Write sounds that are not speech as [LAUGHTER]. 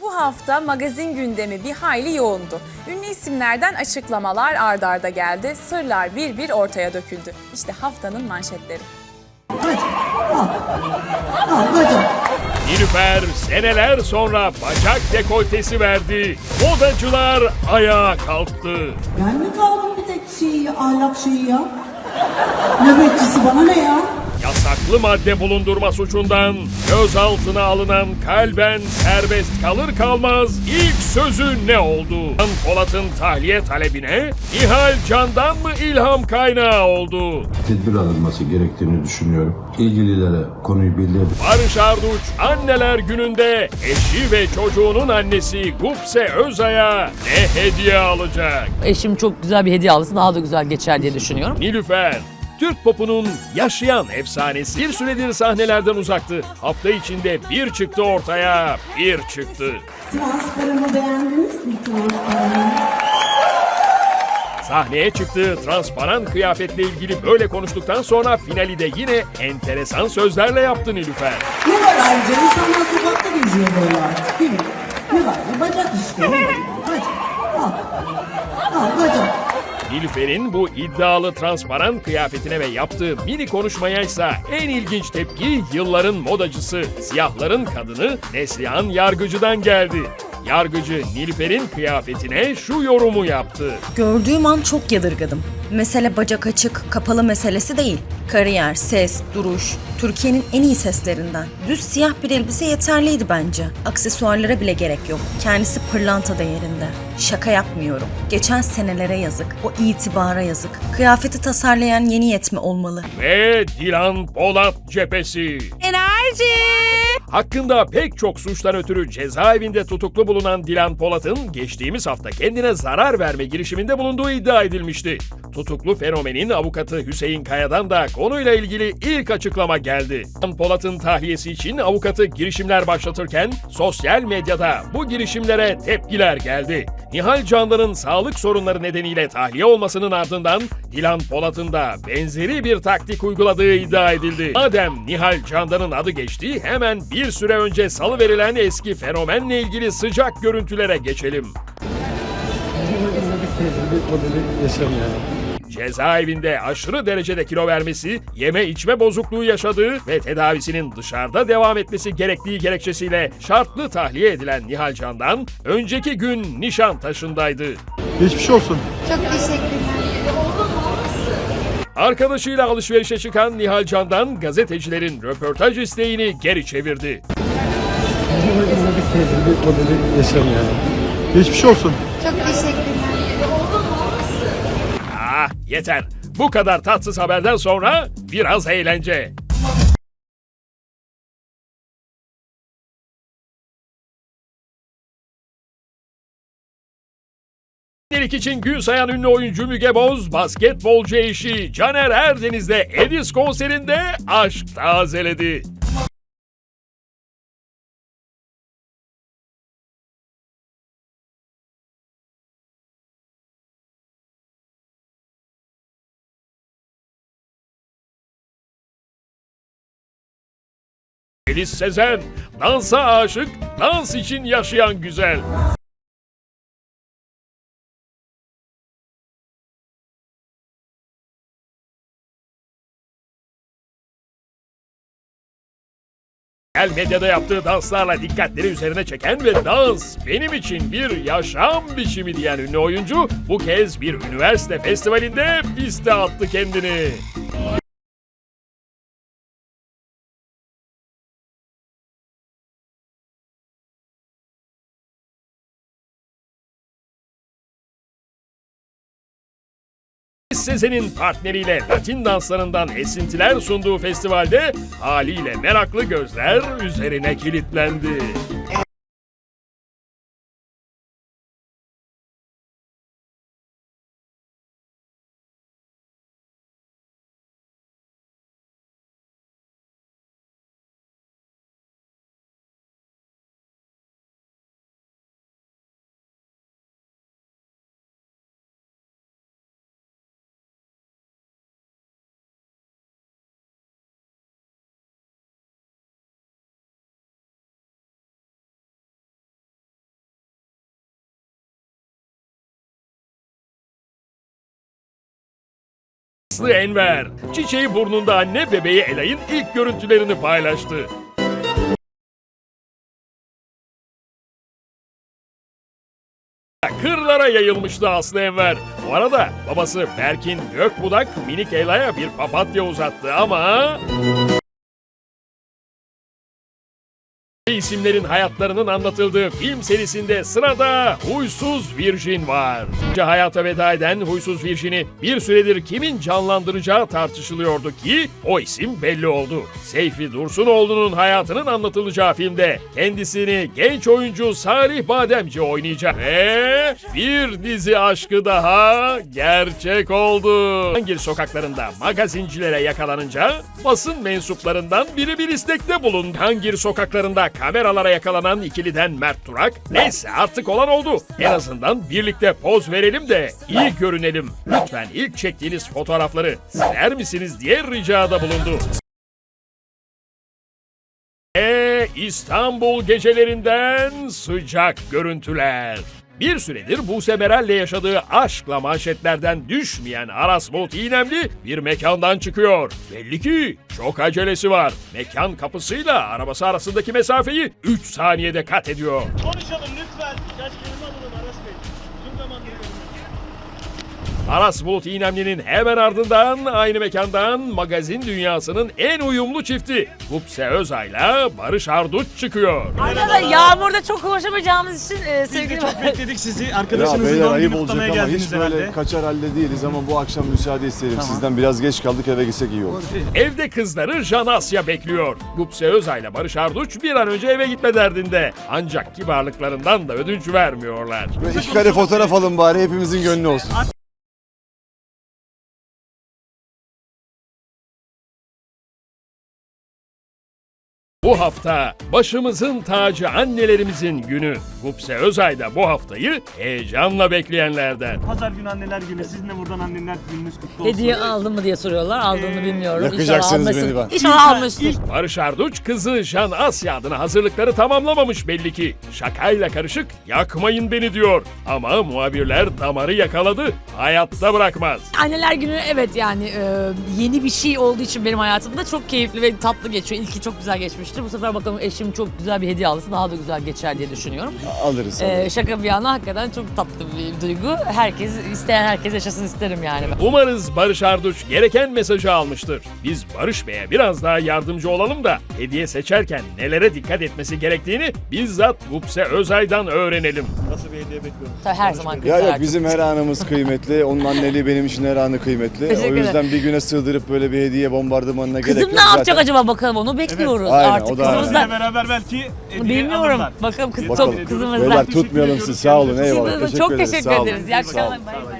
Bu hafta magazin gündemi bir hayli yoğundu. Ünlü isimlerden açıklamalar ard arda geldi, sırlar bir bir ortaya döküldü. İşte haftanın manşetleri. Nilüfer seneler sonra bacak dekoltesi verdi. Modacılar ayağa kalktı. Ben mi kaldım bir tek şeyi, ahlak şeyi ya? Nöbetçisi bana ne ya? Yasaklı madde bulundurma suçundan gözaltına alınan kalben serbest kalır kalmaz ilk sözü ne oldu? Can Polat'ın tahliye talebine Nihal Can'dan mı ilham kaynağı oldu? tedbir alınması gerektiğini düşünüyorum. İlgililere konuyu bildirdim. Barış Arduç anneler gününde eşi ve çocuğunun annesi Gupse Özay'a ne hediye alacak? Eşim çok güzel bir hediye alırsa daha da güzel geçer diye düşünüyorum. Nilüfer, Türk popunun yaşayan efsanesi. Bir süredir sahnelerden uzaktı. Hafta içinde bir çıktı ortaya, bir çıktı. Beğendiniz mi? Sahneye çıktığı transparan kıyafetle ilgili böyle konuştuktan sonra finali de yine enteresan sözlerle yaptı Nilüfer. Ne var ayrıca insanlar sokakta geziyor böyle artık değil mi? Ne var ya bacak işte. Ne var ya? Bacak. Al. Al bacak. Nilüfer'in bu iddialı transparan kıyafetine ve yaptığı mini konuşmaya ise en ilginç tepki yılların modacısı, siyahların kadını Neslihan Yargıcı'dan geldi. Yargıcı Nilüfer'in kıyafetine şu yorumu yaptı. Gördüğüm an çok yadırgadım. Mesele bacak açık, kapalı meselesi değil. Kariyer, ses, duruş, Türkiye'nin en iyi seslerinden. Düz siyah bir elbise yeterliydi bence. Aksesuarlara bile gerek yok. Kendisi pırlanta değerinde. Şaka yapmıyorum. Geçen senelere yazık. O itibara yazık. Kıyafeti tasarlayan yeni yetme olmalı. Ve Dilan Polat cephesi. Enerji! Hakkında pek çok suçtan ötürü cezaevinde tutuklu bulunan Dilan Polat'ın geçtiğimiz hafta kendine zarar verme girişiminde bulunduğu iddia edilmişti. Tutuklu fenomenin avukatı Hüseyin Kaya'dan da konuyla ilgili ilk açıklama geldi. Dilan Polat'ın tahliyesi için avukatı girişimler başlatırken sosyal medyada bu girişimlere tepkiler geldi. Nihal Candan'ın sağlık sorunları nedeniyle tahliye olmasının ardından Dilan Polat'ın da benzeri bir taktik uyguladığı iddia edildi. Madem Nihal Candan'ın adı geçti hemen bir süre önce salı verilen eski fenomenle ilgili sıcak görüntülere geçelim. Cezaevinde aşırı derecede kilo vermesi, yeme içme bozukluğu yaşadığı ve tedavisinin dışarıda devam etmesi gerektiği gerekçesiyle şartlı tahliye edilen Nihal Candan, önceki gün Nişantaşı'ndaydı. Geçmiş olsun. Çok teşekkürler. Arkadaşıyla alışverişe çıkan Nihal Candan, gazetecilerin röportaj isteğini geri çevirdi. Geçmiş olsun. Çok teşekkürler. Yeter. Bu kadar tatsız haberden sonra biraz eğlence. İlk için gün sayan ünlü oyuncu Müge Boz, basketbolcu eşi Caner Erdeniz'le Edis konserinde aşk tazeledi. Elis Sezen, dansa aşık, dans için yaşayan güzel. Sosyal medyada yaptığı danslarla dikkatleri üzerine çeken ve dans benim için bir yaşam biçimi diyen ünlü oyuncu bu kez bir üniversite festivalinde piste attı kendini. Sezen'in partneriyle Latin danslarından esintiler sunduğu festivalde haliyle meraklı gözler üzerine kilitlendi. Aslı Enver. Çiçeği burnunda anne bebeği Elay'ın ilk görüntülerini paylaştı. Kırlara yayılmıştı Aslı Enver. Bu arada babası Berkin Gökbudak minik Ela'ya bir papatya uzattı ama... isimlerin hayatlarının anlatıldığı film serisinde sırada Huysuz Virjin var. Hayata veda eden Huysuz Virjin'i bir süredir kimin canlandıracağı tartışılıyordu ki o isim belli oldu. Seyfi Dursunoğlu'nun hayatının anlatılacağı filmde kendisini genç oyuncu Salih Bademci oynayacak. Ve bir dizi aşkı daha gerçek oldu. Hangir sokaklarında magazincilere yakalanınca basın mensuplarından biri bir istekte bulundu. Hangir sokaklarında kameralara yakalanan ikiliden Mert Turak, neyse artık olan oldu. En azından birlikte poz verelim de iyi görünelim. Lütfen ilk çektiğiniz fotoğrafları siler misiniz diye ricada bulundu. Ve İstanbul gecelerinden sıcak görüntüler. Bir süredir Buse Meral'le yaşadığı aşkla manşetlerden düşmeyen Aras Bulut İynemli bir mekandan çıkıyor. Belli ki çok acelesi var. Mekan kapısıyla arabası arasındaki mesafeyi 3 saniyede kat ediyor. Konuşalım lütfen. Kelime Aras Bulut İynemli'nin hemen ardından aynı mekandan magazin dünyasının en uyumlu çifti Gupse Özay'la Barış Arduç çıkıyor. Arada yağmurda çok konuşamayacağımız için e, Biz de sevgili çok bekledik sizi. [LAUGHS] Ya Arkadaşınızın beyler doğum ayıp günü olacak kutlamaya ama hiç böyle herhalde. kaçar halde değiliz ama bu akşam müsaade isterim sizden. Biraz geç kaldık eve gitsek iyi olur. Evde kızları Jan Asya bekliyor. Gupse Özay'la Barış Arduç bir an önce eve gitme derdinde. Ancak kibarlıklarından da ödünç vermiyorlar. Ve iki kare fotoğraf alın bari hepimizin gönlü olsun. Bu hafta başımızın tacı annelerimizin günü. Gupse Özay da bu haftayı heyecanla bekleyenlerden. Pazar günü anneler günü. Sizin de buradan anneler gününüz kutlu olsun. Hediye aldın mı diye soruyorlar. Aldığını Ee, bilmiyorum. yakacaksınız İnşallah beni almışsın. bak. İnşallah almıştır. Barış Arduç kızı Jan Asya adına hazırlıkları tamamlamamış belli ki. Şakayla karışık yakmayın beni diyor. Ama muhabirler damarı yakaladı. Hayatta bırakmaz. Anneler günü evet yani e, yeni bir şey olduğu için benim hayatımda çok keyifli ve tatlı geçiyor. İlki çok güzel geçmişti. Bu sefer bakalım eşim çok güzel bir hediye alırsa daha da güzel geçer diye düşünüyorum. Alırız. E, alırız. şaka bir yana hakikaten çok tatlı bir duygu. Herkes isteyen herkes yaşasın isterim yani. Umarız Barış Arduç gereken mesajı almıştır. Biz Barış Bey'e biraz daha yardımcı olalım da hediye seçerken nelere dikkat etmesi gerektiğini bizzat Gupse Özay'dan öğrenelim. Nasıl bir hediye bekliyorsunuz? Tabii her zaman Ya yok bizim her anımız kıymetli. Onun anneliği benim için her anı kıymetli. Teşekkür O yüzden bir güne sığdırıp böyle bir hediye bombardımanına gerek yok. Kızım ne yapacak Zaten- acaba bakalım onu bekliyoruz aynen, artık o da- kızımız Sizinle da. beraber belki hediye Bilmiyorum. alırlar. Bakalım kız Bakalım. çok kızımız Beyler tutmayalım sizi. Sağ olun. Eyvallah. Çok ederiz, teşekkür sağ olun. ederiz. İyi akşamlar. Bay bay.